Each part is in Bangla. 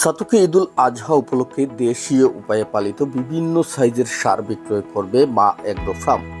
সাতুকে ঈদুল আজহা উপলক্ষে দেশীয় উপায়ে পালিত বিভিন্ন সাইজের সার বিক্রয় করবে মা এগ্রো ফার্ম।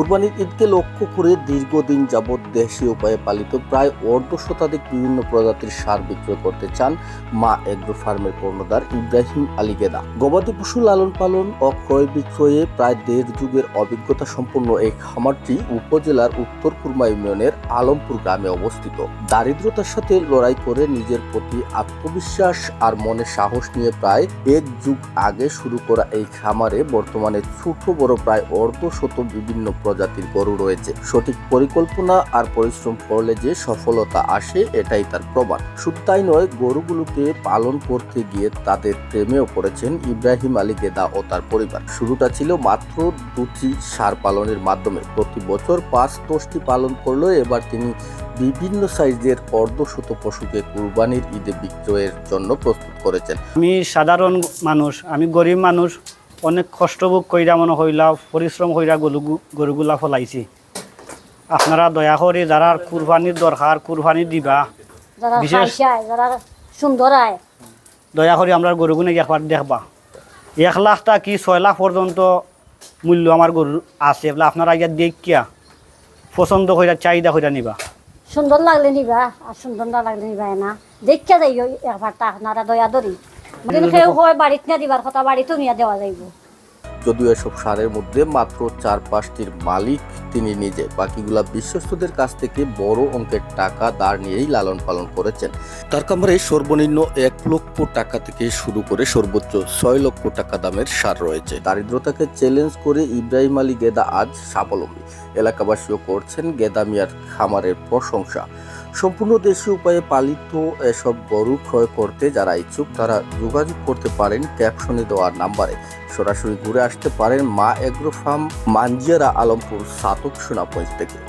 কুরবানির ঈদকে লক্ষ্য করে দীর্ঘদিন যাবৎ দেশীয় উপায়ে পালিত প্রায় অর্ধ শতাধিক বিভিন্ন প্রজাতির সার বিক্রয় করতে চান মা এগ্রো ফার্মের কর্ণধার ইব্রাহিম আলী গেদা। গবাদি পশু লালন পালন ও ক্রয় বিক্রয়ে প্রায় দেড় যুগের অভিজ্ঞতা সম্পন্ন এই খামারটি উপজেলার উত্তর কুরমা ইউনিয়নের আলমপুর গ্রামে অবস্থিত। দারিদ্রতার সাথে লড়াই করে নিজের প্রতি আত্মবিশ্বাস আর মনে সাহস নিয়ে প্রায় এক যুগ আগে শুরু করা এই খামারে বর্তমানে ছোট বড় প্রায় অর্ধ শত বিভিন্ন প্রজাতির গরু রয়েছে। সঠিক পরিকল্পনা আর পরিশ্রম করলে যে সফলতা আসে, এটাই তার প্রমাণ। শুধু তাই নয়, গরুগুলোকে পালন করতে গিয়ে তাদের প্রেমেও পড়েছেন ইব্রাহিম আলী গেদা ও তার পরিবার। শুরুটা ছিল মাত্র দুটি সার পালনের মাধ্যমে। প্রতি বছর পাঁচ দশটি পালন করলেও এবার তিনি বিভিন্ন সাইজের অর্ধশত পশুকে কুরবানির ঈদে বিক্রয়ের জন্য প্রস্তুত করেছেন। আমি সাধারণ মানুষ, আমি গরিব মানুষ অনেক কষ্ট ভোগ কইরা মনে হইলা পরিশ্রম কইরা গরু গরুগুলা ফলাইছি। আপনারা দয়া করে যারা কুরবানির দরকার কুরবানি দিবা বিশেষ- সুন্দর আয়। দয়া করে আমরা গরুগুনে একবার দেখবা। এক লাখটা কি ছয় লাখ পর্যন্ত মূল্য আমার গরুর আছে। বলে আপনারা ইয়া দেখিয়া পছন্দ কইরা চাহিদা কইরা নিবা। সুন্দর লাগলে নিবা আর সুন্দর না লাগলে নিবা না। দেখা যাই একবারটা আপনারা দয়া ধরি কেউ হয় বাড়িতে না দিবার কথা বাড়িতেও নিয়ে দেওয়া যাইব। যদিও এসব সারের মধ্যে মাত্র চার পাঁচটির মালিক তিনি নিজে। বাকিগুলা বিশ্বস্তদের কাছ থেকে বড় অঙ্কের টাকা দাঁড় নিয়েই লালন পালন করেছেন। তার কামরে সর্বনিম্ন এক লক্ষ টাকা থেকে শুরু করে সর্বোচ্চ ছয় লক্ষ টাকা দামের সার রয়েছে। দারিদ্রতাকে চ্যালেঞ্জ করে ইব্রাহিম আলী গেদা আজ স্বাবলম্বী। এলাকাবাসীও করছেন গেদা মিয়ার খামারের প্রশংসা। সম্পূর্ণ দেশীয় উপায়ে পালিত এসব গরু ক্রয় করতে যারা ইচ্ছুক, তারা যোগাযোগ করতে পারেন ক্যাপশনে দেওয়ার নাম্বারে। সরাসরি ঘুরে আসতে পারেন মা এগ্রো ফার্ম মাঞ্জিয়ারা আলমপুর সাতক সোনাপঞ্চ থেকে।